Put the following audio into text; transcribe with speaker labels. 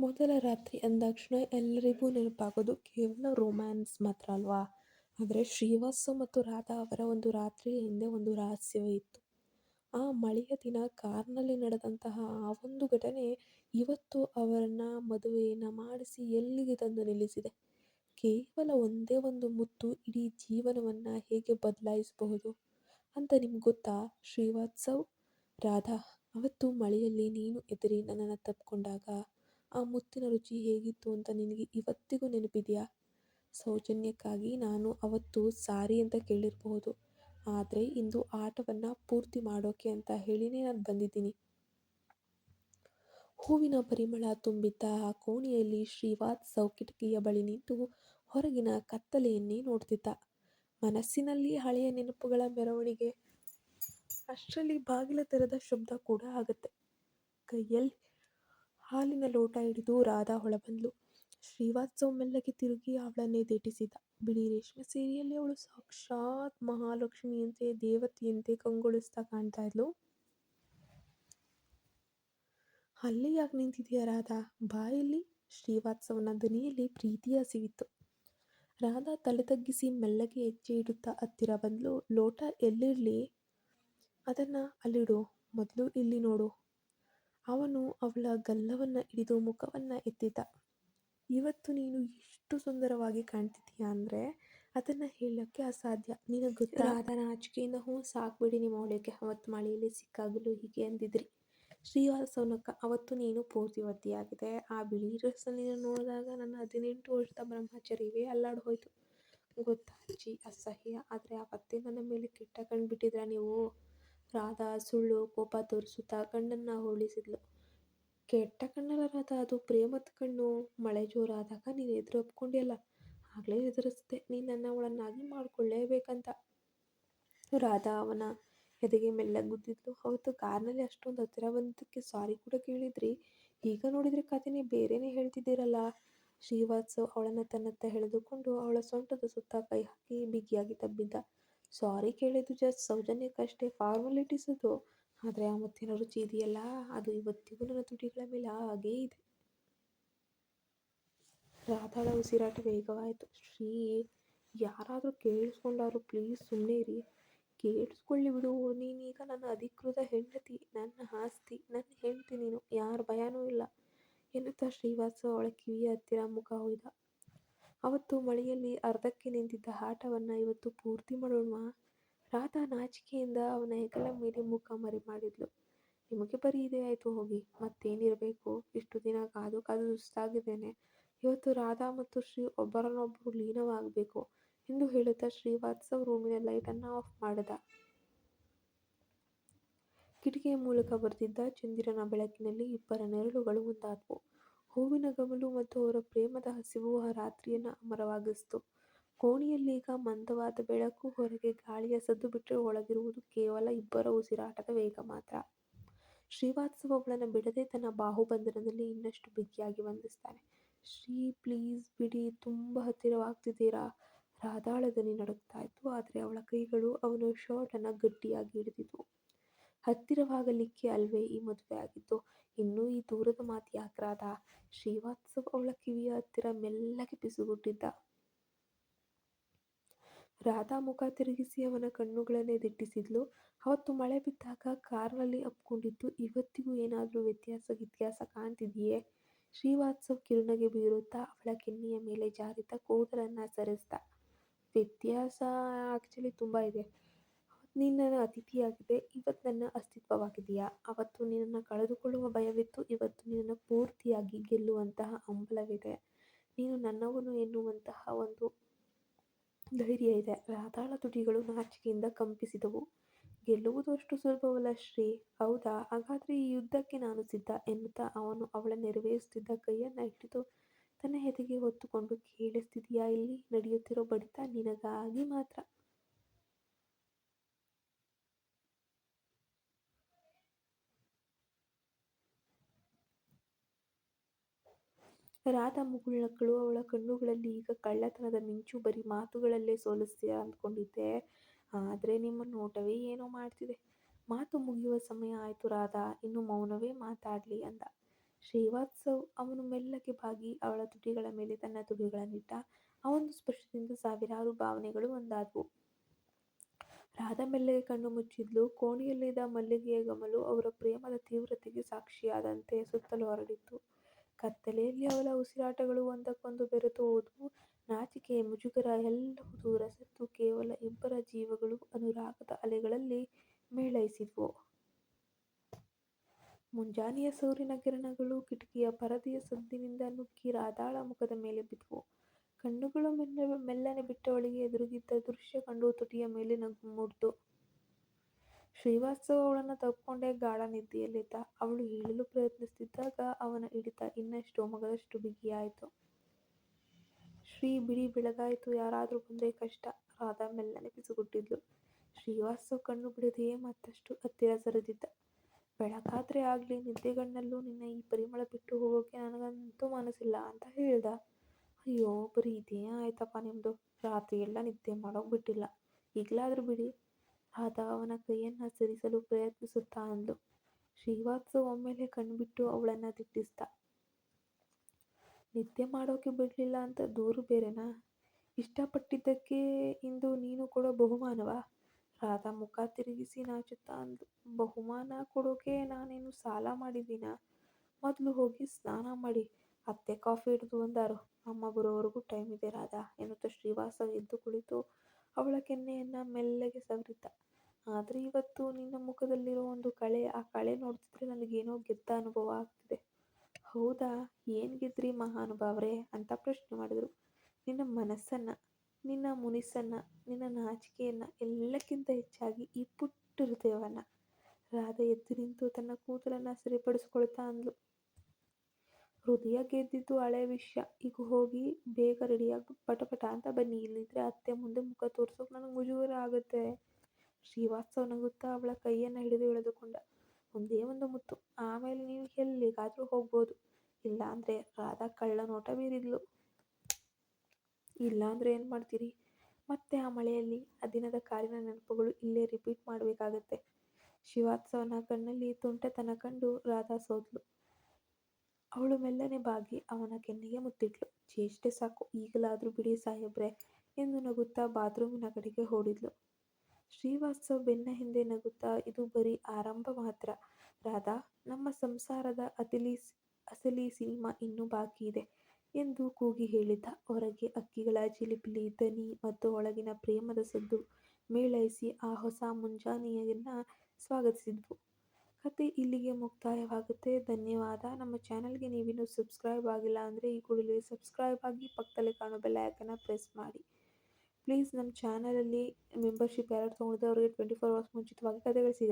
Speaker 1: ಮೊದಲ ರಾತ್ರಿ ಅಂದಾಕ್ಷಣ ಎಲ್ಲರಿಗೂ ನೆನಪಾಗೋದು ಕೇವಲ ರೋಮ್ಯಾನ್ಸ್ ಮಾತ್ರ ಅಲ್ವಾ? ಆದರೆ ಶ್ರೀವಾಸ ಮತ್ತು ರಾಧಾ ಅವರ ಒಂದು ರಾತ್ರಿಯ ಹಿಂದೆ ಒಂದು ರಹಸ್ಯವೇ ಇತ್ತು. ಆ ಮಳೆಯ ದಿನ ಕಾರ್ನಲ್ಲಿ ನಡೆದಂತಹ ಆ ಒಂದು ಘಟನೆ ಇವತ್ತು ಅವರನ್ನ ಮದುವೆಯನ್ನು ಮಾಡಿಸಿ ಎಲ್ಲಿಗೆ ತಂದು ನಿಲ್ಲಿಸಿದೆ? ಕೇವಲ ಒಂದೇ ಒಂದು ಮುತ್ತು ಇಡೀ ಜೀವನವನ್ನು ಹೇಗೆ ಬದಲಾಯಿಸಬಹುದು ಅಂತ ನಿಮ್ಗೆ ಗೊತ್ತಾ ಶ್ರೀವಾತ್ಸವ್? ರಾಧಾ, ಅವತ್ತು ಮಳೆಯಲ್ಲಿ ನೀನು ಎದುರಿ ನನ್ನನ್ನು ತಪ್ಪಿಕೊಂಡಾಗ ಆ ಮುತ್ತಿನ ರುಚಿ ಹೇಗಿತ್ತು ಅಂತ ನಿನಗೆ ಇವತ್ತಿಗೂ ನೆನಪಿದೆಯಾ? ಸೌಜನ್ಯಕ್ಕಾಗಿ ನಾನು ಅವತ್ತು ಸಾರಿ ಅಂತ ಕೇಳಿರಬಹುದು. ಆದರೆ ಇಂದು ಆಟವನ್ನು ಪೂರ್ತಿ ಮಾಡೋಕೆ ಅಂತ ಹೇಳಿನೇ ನಾನು ಬಂದಿದ್ದೀನಿ. ಹೂವಿನ ಪರಿಮಳ ತುಂಬಿದ್ದ ಆ ಕೋಣೆಯಲ್ಲಿ ಶ್ರೀವಾತ್ ಸೌಕಿಟಕಿಯ ಬಳಿ ನಿಂತು ಹೊರಗಿನ ಕತ್ತಲೆಯನ್ನೇ ನೋಡ್ತಿದ್ದ. ಮನಸ್ಸಿನಲ್ಲಿ ಹಳೆಯ ನೆನಪುಗಳ ಮೆರವಣಿಗೆ. ಅಷ್ಟರಲ್ಲಿ ಬಾಗಿಲ ತೆರೆದ ಶಬ್ದ ಕೂಡ ಆಗುತ್ತೆ. ಕೈಯಲ್ಲಿ ಹಾಲಿನ ಲೋಟ ಹಿಡಿದು ರಾಧಾ ಹೊಳಬಂದ್ಲು. ಶ್ರೀವಾತ್ಸವ ಮೆಲ್ಲಗೆ ತಿರುಗಿ ಅವಳನ್ನೇ ದಿಟ್ಟಿಸಿದ ಬಿಳಿ ರೇಷ್ಮೆ ಸೀರೆಯಲ್ಲಿ ಅವಳು ಸಾಕ್ಷಾತ್ ಮಹಾಲಕ್ಷ್ಮಿಯಂತೆ ದೇವತೆಯಂತೆ ಕಂಗೊಳಿಸ್ತಾ ಕಾಣ್ತಾ ಇದ್ಲು. ಅಲ್ಲಿ ಯಾಕೆ ನಿಂತಿದೆಯಾ ರಾಧಾ? ಬಾಯಲ್ಲಿ ಶ್ರೀವಾತ್ಸವನ ದನಿಯಲ್ಲಿ ಪ್ರೀತಿಯ ಸಿವಿತ್ತು ರಾಧಾ ತಲೆ ತಗ್ಗಿಸಿ ಮೆಲ್ಲಗೆ ಹೆಜ್ಜೆ ಇಡುತ್ತಾ ಹತ್ತಿರ ಬಂದ್ಲು. ಲೋಟ ಎಲ್ಲಿರಲಿ? ಅದನ್ನ ಅಲ್ಲಿಡು. ಮೊದಲು ಇಲ್ಲಿ ನೋಡು. ಅವನು ಅವಳ ಗಲ್ಲವನ್ನು ಹಿಡಿದು ಮುಖವನ್ನು ಎತ್ತಿದ ಇವತ್ತು ನೀನು ಎಷ್ಟು ಸುಂದರವಾಗಿ ಕಾಣ್ತಿದ್ದೀಯ ಅಂದರೆ ಅದನ್ನು ಹೇಳೋಕ್ಕೆ ಅಸಾಧ್ಯ. ನಿನಗೆ ಗೊತ್ತಾ? ಅದನ್ನು ನಾಚಿಕೆಯಿಂದ ಹ್ಞೂ ಸಾಕ್ಬಿಡಿ. ನಿಮ್ಮ ಅವಳಿಗೆ ಅವತ್ತು ಮಳೆಯಲ್ಲಿ ಸಿಕ್ಕಾಗಲು ಹೀಗೆ ಅಂದಿದ್ರಿ. ಶ್ರೀವಾಸವನಕ್ಕ ಅವತ್ತು ನೀನು ಪೂರ್ತಿವತಿಯಾಗಿದೆ ಆ ಬಿಳಿ ಡ್ರೆಸ್ಸಲ್ಲಿ ನೋಡಿದಾಗ ನನ್ನ ಹದಿನೆಂಟು ವರ್ಷದ ಬ್ರಹ್ಮಚರ್ಯವೇ ಅಲ್ಲಾಡಿ ಹೋಯ್ತು. ಗೊತ್ತಾ ಅಜ್ಜಿ? ಅಸಹ್ಯ. ಆದರೆ ಅವತ್ತೇ ನನ್ನ ಮೇಲೆ ಕೆಟ್ಟ ಕಂಡುಬಿಟ್ಟಿದ್ರ ನೀವು? ರಾಧಾ ಸುಳ್ಳು, ಕೋಪ ತೋರಿಸುತ್ತಾ ಕಣ್ಣನ್ನು ಹೋಳಿಸಿದ್ಲು ಕೆಟ್ಟ ಕಣ್ಣಲ್ಲ ರಾಧಾ, ಅದು ಪ್ರೇಮದ ಕಣ್ಣು. ಮಳೆ ಜೋರಾದಾಗ ನೀನು ಎದುರು ಒಪ್ಕೊಂಡಿಯಲ್ಲ, ಆಗಲೇ ಎದುರಿಸ್ದೆ. ನೀನು ನನ್ನ ಅವಳನ್ನಾಗಿ ಮಾಡ್ಕೊಳ್ಳೇಬೇಕಂತ. ರಾಧಾ ಅವನ ಎದೆಗೆ ಮೆಲ್ಲ ಗುದ್ದಿದ್ಲು. ಅವತ್ತು ಕಾರ್ನಲ್ಲಿ ಅಷ್ಟೊಂದು ಹತ್ತಿರ ಬಂದಕ್ಕೆ ಸಾರಿ ಕೂಡ ಕೇಳಿದ್ರಿ. ಈಗ ನೋಡಿದರೆ ಕಥೆನೇ ಬೇರೆನೇ ಹೇಳ್ತಿದ್ದೀರಲ್ಲ. ಶ್ರೀವಾತ್ಸವ್ ಅವಳನ್ನು ತನ್ನತ್ತ ಎಳೆದುಕೊಂಡು ಅವಳ ಸೊಂಟದ ಸುತ್ತ ಕೈ ಹಾಕಿ ಬಿಗಿಯಾಗಿ ತಬ್ಬಿದ್ದ. ಸಾರಿ ಕೇಳಿದ್ದು ಜಸ್ಟ್ ಸೌಜನ್ಯಕ್ಕಷ್ಟೇ ಫಾರ್ಮಾಲಿಟೀಸ್ ಅದು. ಆದರೆ ಆ ಮುತ್ತಿನ ರುಚಿ ಇದೆಯಲ್ಲ ಅದು ಇವತ್ತಿಗೂ ನನ್ನ ತುಟಿಗಳ ಮೇಲೆ ಹಾಗೇ ಇದೆ. ರಾಧಾಳ ಉಸಿರಾಟ ವೇಗವಾಯಿತು. ಶ್ರೀ, ಯಾರಾದರೂ ಕೇಳಿಸ್ಕೊಂಡಾರು ಪ್ಲೀಸ್ ಸುಮ್ಮನೆ ಇರಿ. ಕೇಳಿಸ್ಕೊಳ್ಳಿ ಬಿಡು, ನೀನೀಗ ನನ್ನ ಅಧಿಕೃತ ಹೆಂಡತಿ, ನನ್ನ ಆಸ್ತಿ, ನನ್ನ ಹೆಂಡತಿ ನೀನು, ಯಾರ ಭಯನೂ ಇಲ್ಲ. ಎನ್ನುತ್ತಾ ಶ್ರೀವಾಸ ಅವಳ ಕಿವಿಯ ಹತ್ತಿರ ಮುಖ ಹೊಯ್ದ. ಅವತ್ತು ಮಳೆಯಲ್ಲಿ ಅರ್ಧಕ್ಕೆ ನಿಂತಿದ್ದ ಆಟವನ್ನು ಇವತ್ತು ಪೂರ್ತಿ ಮಾಡೋಣ ರಾಧಾ ನಾಚಿಕೆಯಿಂದ ಅವನ ಹೆಗಲ ಮೇಲೆ ಮುಖ ಮರೆ ಮಾಡಿದ್ಲು. ನಿಮಗೆ ಬರೀ ಇದೆ ಆಯಿತು ಹೋಗಿ, ಮತ್ತೇನಿರಬೇಕು? ಇಷ್ಟು ದಿನ ಕಾದು ಕಾದು ಸುಸ್ತಾಗಿದ್ದೇನೆ. ಇವತ್ತು ರಾಧಾ ಮತ್ತು ಶ್ರೀ ಒಬ್ಬರನ್ನೊಬ್ಬರು ಲೀನವಾಗಬೇಕು ಎಂದು ಹೇಳುತ್ತಾ ಶ್ರೀವಾತ್ಸವ್ ರೂಮಿನ ಲೈಟನ್ನು ಆಫ್ ಮಾಡಿದ. ಕಿಟಕಿಯ ಮೂಲಕ ಬರ್ತಿದ್ದ ಚಂದಿರನ ಬೆಳಕಿನಲ್ಲಿ ಇಬ್ಬರ ನೆರಳುಗಳು ಒಂದಾದವು. ಹೂವಿನ ಗಮಲು ಮತ್ತು ಅವರ ಪ್ರೇಮದ ಹಸಿವು ಆ ರಾತ್ರಿಯನ್ನು ಅಮರವಾಗಿಸಿತು. ಕೋಣೆಯಲ್ಲೀಗ ಮಂದವಾದ ಬೆಳಕು, ಹೊರಗೆ ಗಾಳಿಯ ಸದ್ದು ಬಿಟ್ಟರೆ ಒಳಗಿರುವುದು ಕೇವಲ ಇಬ್ಬರ ಉಸಿರಾಟದ ವೇಗ ಮಾತ್ರ. ಶ್ರೀವಾತ್ಸವ ಅವಳನ್ನು ಬಿಡದೆ ತನ್ನ ಬಾಹುಬಂಧನದಲ್ಲಿ ಇನ್ನಷ್ಟು ಬಿಗಿಯಾಗಿ ಬಂಧಿಸ್ತಾನೆ ಶ್ರೀ, ಪ್ಲೀಸ್ ಬಿಡಿ, ತುಂಬ ಹತ್ತಿರವಾಗ್ತಿದ್ದೀರಾ? ರಾಧಾಳ ದನಿ ನಡುಗ್ತಾ ಇತ್ತು, ಆದರೆ ಅವಳ ಕೈಗಳು ಅವನ ಶರ್ಟನ್ನು ಗಟ್ಟಿಯಾಗಿ ಹಿಡಿದಿದ್ವು. ಹತ್ತಿರವಾಗಲಿಕ್ಕೆ ಅಲ್ವೇ ಈ ಮದುವೆ ಆಗಿತ್ತು ಇನ್ನೂ ಈ ದೂರದ ಮಾತು ಯಾಕ್ರಾದ? ಶ್ರೀವಾತ್ಸವ ಅವಳ ಕಿವಿಯ ಹತ್ತಿರ ಮೆಲ್ಲಗೆ ಪಿಸುಗುಟ್ಟಿದ್ದ ರಾಧಾ ಮುಖ ತಿರುಗಿಸಿ ಅವನ ಕಣ್ಣುಗಳನ್ನೇ ದಿಟ್ಟಿಸಿದ್ಲು. ಅವತ್ತು ಮಳೆ ಬಿದ್ದಾಗ ಕಾರ್ನಲ್ಲಿ ಅಪ್ಕೊಂಡಿದ್ದು ಇವತ್ತಿಗೂ ಏನಾದರೂ ವ್ಯತ್ಯಾಸ ವ್ಯತ್ಯಾಸ ಕಾಣ್ತಿದೆಯೇ? ಶ್ರೀವಾತ್ಸವ್ ಕಿರುನಗೆ ಬೀರುತ್ತಾ ಅವಳ ಕೆನ್ನೆಯ ಮೇಲೆ ಜಾರಿದ ಕೂದಲನ್ನು ಸರಿಸ್ದ. ವ್ಯತ್ಯಾಸ ಆಕ್ಚುಲಿ ತುಂಬ ಇದೆ. ನೀನು ನನ್ನ ಅತಿಥಿಯಾಗಿದೆ, ಇವತ್ತು ನನ್ನ ಅಸ್ತಿತ್ವವಾಗಿದೆಯಾ? ಅವತ್ತು ನಿನ್ನನ್ನು ಕಳೆದುಕೊಳ್ಳುವ ಭಯವಿತ್ತು, ಇವತ್ತು ನಿನ್ನನ್ನು ಪೂರ್ತಿಯಾಗಿ ಗೆಲ್ಲುವಂತಹ ಹಂಬಲವಿದೆ. ನೀನು ನನ್ನವನು ಎನ್ನುವಂತಹ ಒಂದು ಧೈರ್ಯ ಇದೆ. ರಾತಾಳ ತುಟಿಗಳು ನಾಚಿಕೆಯಿಂದ ಕಂಪಿಸಿದವು. ಗೆಲ್ಲುವುದು ಅಷ್ಟು ಸುಲಭವಲ್ಲ ಶ್ರೀ. ಹೌದಾ? ಹಾಗಾದರೆ ಈ ಯುದ್ಧಕ್ಕೆ ನಾನು ಸಿದ್ಧ ಎನ್ನುತ್ತಾ ಅವನು ಅವಳ ನೆರವೇರಿಸುತ್ತಿದ್ದ ಕೈಯನ್ನು ಹಿಡಿದು ತನ್ನ ಎದೆಗೆ ಹೊತ್ತುಕೊಂಡು, ಕೇಳಿಸ್ತಿದೆಯಾ ಇಲ್ಲಿ ನಡೆಯುತ್ತಿರೋ ಬಡಿತ ನಿನಗಾಗಿ ಮಾತ್ರ. ರಾಧ ಮುಗುಳ್ನಕ್ಕಳು ಅವಳ ಕಣ್ಣುಗಳಲ್ಲಿ ಈಗ ಕಳ್ಳತನದ ಮಿಂಚು ಬರೀ ಮಾತುಗಳಲ್ಲೇ ಸೋಲಿಸ್ತೀಯ ಅಂದ್ಕೊಂಡಿದ್ದೆ ಆದರೆ ನಿಮ್ಮ ನೋಟವೇ ಏನೋ ಮಾಡ್ತಿದೆ ಮಾತು ಮುಗಿಯುವ ಸಮಯ ಆಯಿತು ರಾಧಾ ಇನ್ನು ಮೌನವೇ ಮಾತಾಡಲಿ ಅಂದ ಶ್ರೀವಾತ್ಸವ್ ಅವನು ಮೆಲ್ಲಗೆ ಬಾಗಿ ಅವಳ ತುಟಿಗಳ ಮೇಲೆ ತನ್ನ ತುಟಿಗಳನ್ನಿಟ್ಟ. ಆ ಒಂದು ಸ್ಪರ್ಶದಿಂದ ಸಾವಿರಾರು ಭಾವನೆಗಳು ಒಂದಾದವು ರಾಧಾ ಮೆಲ್ಲಗೆ ಕಣ್ಣು ಮುಚ್ಚಿದ್ಲು. ಕೋಣೆಯಲ್ಲಿದ್ದ ಮಲ್ಲಿಗೆಯ ಗಮಲು ಅವರ ಪ್ರೇಮದ ತೀವ್ರತೆಗೆ ಸಾಕ್ಷಿಯಾದಂತೆ ಸುತ್ತಲೂ ಹರಡಿತ್ತು. ಕತ್ತಲೆಯಲ್ಲಿ ಅವಳ ಉಸಿರಾಟಗಳು ಒಂದಕ್ಕೊಂದು ಬೆರೆತು ಹೋದವು. ನಾಚಿಕೆ, ಮುಜುಗರ ಎಲ್ಲವೂ ದೂರ ಸರಿದು ಕೇವಲ ಇಬ್ಬರ ಜೀವಗಳು ಅನುರಾಗದ ಅಲೆಗಳಲ್ಲಿ ಮೇಳೈಸಿದ್ವು. ಮುಂಜಾನೆಯ ಸೂರ್ಯನ ಕಿರಣಗಳು ಕಿಟಕಿಯ ಪರದೆಯ ಸದ್ದಿನಿಂದ ನುಗ್ಗಿ ರಾದಾಳ ಮುಖದ ಮೇಲೆ ಬಿದ್ವು. ಕಣ್ಣುಗಳು ಮೆಲ್ಲನೆ ಬಿಟ್ಟವಳಿಗೆ ಎದುರಿಗಿದ್ದ ದೃಶ್ಯ ಕಂಡು ತುಟಿಯ ಮೇಲೆ ನಗು ಮೂಡ್ತು. ಶ್ರೀವಾತ್ಸವ್ ಅವಳನ್ನು ತಬ್ಕೊಂಡೇ ಗಾಢ ನಿದ್ದೆಯಲ್ಲಿದ್ದ. ಅವಳು ಏಳಲು ಪ್ರಯತ್ನಿಸುತ್ತಿದ್ದಾಗ ಅವನ ಹಿಡಿತ ಇನ್ನಷ್ಟು ಮಗದಷ್ಟು ಬಿಗಿಯಾಯಿತು. ಶ್ರೀ ಬಿಡಿ ಬೆಳಗಾಯಿತು, ಯಾರಾದರೂ ಬಂದರೆ ಕಷ್ಟ ರಾಧಾ ಮೆಲ್ಲನೆ ಪಿಸುಗುಟ್ಟಿದ್ಲು. ಶ್ರೀವಾತ್ಸವ್ ಕಣ್ಣು ಬಿಡದೆಯೇ ಮತ್ತಷ್ಟು ಹತ್ತಿರ ಸರಿದಿದ್ದ. ಬೆಳಗಾದ್ರೆ ಆಗಲಿ, ನಿದ್ದೆಗಣ್ಣಲ್ಲೂ ನಿನ್ನ ಈ ಪರಿಮಳ ಬಿಟ್ಟು ಹೋಗೋಕೆ ನನಗಂತೂ ಮನಸ್ಸಿಲ್ಲ ಅಂತ ಹೇಳ್ದ. ಅಯ್ಯೋ, ಬರೀ ಇದೇ ಆಯ್ತಪ್ಪ ನಿಮ್ದು. ರಾತ್ರಿಯೆಲ್ಲ ನಿದ್ದೆ ಮಾಡೋಕ್ ಬಿಟ್ಟಿಲ್ಲ. ಈಗ್ಲಾದ್ರೂ ಬಿಡಿ ರಾಧಾ ಅವನ ಕೈಯನ್ನು ಸರಿಸಲು ಪ್ರಯತ್ನಿಸುತ್ತ ಅಂದ್ಲು. ಶ್ರೀವಾತ್ಸ ಒಮ್ಮೆಲೇ ಕಣ್ಬಿಟ್ಟು ಅವಳನ್ನ ದಿಟ್ಟಿಸ್ದ. ನಿದ್ದೆ ಮಾಡೋಕೆ ಬಿಡ್ಲಿಲ್ಲ ಅಂತ ದೂರು ಬೇರೆನಾ? ಇಷ್ಟಪಟ್ಟಿದ್ದಕ್ಕೆ ಇಂದು ನೀನು ಕೊಡೋ ಬಹುಮಾನವಾ? ರಾಧಾ ಮುಖ ತಿರುಗಿಸಿ ನಾಚುತ್ತಾ ಅಂದ್ಲು. ಬಹುಮಾನ ಕೊಡೋಕೆ ನಾನೇನು ಸಾಲ ಮಾಡಿದ್ದೀನಾ? ಮೊದ್ಲು ಹೋಗಿ ಸ್ನಾನ ಮಾಡಿ, ಅತ್ತೆ ಕಾಫಿ ಹಿಡಿದು ಬಂದಾರು. ಅಮ್ಮ ಬರೋವರೆಗೂ ಟೈಮ್ ಇದೆ ರಾಧಾ ಎನ್ನುತ್ತಾ ಶ್ರೀವಾಸ ಎದ್ದು ಕುಳಿತು ಅವಳ ಕೆನ್ನೆಯನ್ನ ಮೆಲ್ಲಗೆ ಸವರಿದ್ದ. ಆದ್ರೆ ಇವತ್ತು ನಿನ್ನ ಮುಖದಲ್ಲಿರೋ ಒಂದು ಕಳೆ ಆ ಕಳೆ ನೋಡ್ತಿದ್ರೆ ನನಗೇನೋ ಗೆದ್ದ ಅನುಭವ ಆಗ್ತಿದೆ. ಹೌದಾ ಏನು ಗೆದ್ರಿ ಮಹಾನುಭಾವರೇ ಅಂತ ಪ್ರಶ್ನೆ ಮಾಡಿದ್ರು. ನಿನ್ನ ಮನಸ್ಸನ್ನ, ನಿನ್ನ ಮುನಿಸನ್ನ, ನಿನ್ನ ನಾಚಿಕೆಯನ್ನ ಎಲ್ಲಕ್ಕಿಂತ ಹೆಚ್ಚಾಗಿ ಈ ಪುಟ್ಟ ಹೃದಯವನ್ನ ರಾಧ ಎದ್ದು ನಿಂತು ತನ್ನ ಕೂದಲನ್ನು ಸರಿಪಡಿಸ್ಕೊಳ್ತಾ ಅಂದ್ಲು. ಹೃದಯ ಗೆದ್ದಿದ್ದು ಹಳೆ ವಿಷಯ ಈಗ ಹೋಗಿ ಬೇಗ ರೆಡಿಯಾಗಿ ಪಟಪಟ ಅಂತ ಬನ್ನಿ ಇಲ್ಲಿದ್ರೆ ಅತ್ತೆ ಮುಂದೆ ಮುಖ ತೋರ್ಸೋಕೆ ನನಗೆ ಮುಜುಗರ ಆಗುತ್ತೆ ಶ್ರೀವಾಸ್ತವ ನಗುತ್ತಾ ಅವಳ ಕೈಯನ್ನ ಹಿಡಿದು ಎಳೆದುಕೊಂಡ. ಒಂದೇ ಒಂದು ಮುತ್ತು. ಆಮೇಲೆ ನೀವು ಎಲ್ಲಿಗಾದರೂ ಹೋಗ್ಬೋದು. ಇಲ್ಲಾಂದ್ರೆ ರಾಧಾ ಕಳ್ಳ ನೋಟ ಬೀರಿದ್ಲು. ಇಲ್ಲಾಂದ್ರೆ ಏನು ಮಾಡ್ತೀರಿ? ಮತ್ತೆ ಆ ಮಳೆಯಲ್ಲಿ ಆ ದಿನದ ಕಾರಿನ ನೆನಪುಗಳು ಇಲ್ಲೇ ರಿಪೀಟ್ ಮಾಡಬೇಕಾಗತ್ತೆ ಶಿವಾತ್ಸವನ ಕಣ್ಣಲ್ಲಿ ತುಂಟತನ ಕಂಡು ರಾಧಾ ಸೋತ್ಳು. ಅವಳು ಮೆಲ್ಲನೆ ಬಾಗಿ, ಅವನ ಕೆನ್ನೆಗೆ ಮುತ್ತಿಟ್ಲು. ಚೇಷ್ಟೆ ಸಾಕು, ಈಗಲಾದ್ರೂ ಬಿಡಿ ಸಾಹೇಬ್ರೆ ಎಂದು ನಗುತ್ತಾ ಬಾತ್ರೂಮಿನ ಕಡೆಗೆ ಓಡಿದ್ಲು. ಶ್ರೀವಾತ್ಸವ್ ಬೆನ್ನ ಹಿಂದೆ ನಗುತ್ತಾ, ಇದು ಬರೀ ಆರಂಭ ಮಾತ್ರ ರಾಧಾ, ನಮ್ಮ ಸಂಸಾರದ ಅತಿಲಿ ಅಸಲಿ ಸಿನಿಮಾ ಇನ್ನೂ ಬಾಕಿ ಇದೆ ಎಂದು ಕೂಗಿ ಹೇಳಿದ. ಹೊರಗೆ ಅಕ್ಕಿಗಳ ಚಿಲಿಪಿಲಿ ದನಿ ಮತ್ತು ಒಳಗಿನ ಪ್ರೇಮದ ಸದ್ದು ಮೇಳೈಸಿ ಆ ಹೊಸ ಮುಂಜಾನೆಯನ್ನ ಸ್ವಾಗತಿಸಿದ್ವು. ಕಥೆ ಇಲ್ಲಿಗೆ ಮುಕ್ತಾಯವಾಗುತ್ತೆ. ಧನ್ಯವಾದ ನಮ್ಮ ಚಾನಲ್ಗೆ ನೀವಿನ್ನೂ ಸಬ್ಸ್ಕ್ರೈಬ್ ಆಗಿಲ್ಲ ಅಂದ್ರೆ ಈ ಕೂಡಲೇ ಸಬ್ಸ್ಕ್ರೈಬ್ ಆಗಿ ಪಕ್ಕದಲ್ಲಿ ಕಾಣೋ ಬೆಲ್ ಐಕಾನ್ನ ಪ್ರೆಸ್ ಮಾಡಿ ಪ್ಲೀಸ್ ನಮ್ಮ ಚಾನಲಲ್ಲಿ ಮೆಂಬರ್ಶಿಪ್ ಯಾರು ತೊಗೊಂಡಿದ್ದೆ ಅವರಿಗೆ ಟ್ವೆಂಟಿ ಫೋರ್ ಅವರ್ಸ್ ಮುಂಚಿತವಾಗಿ ಕಥೆಗಳು ಸಿಗುತ್ತೆ.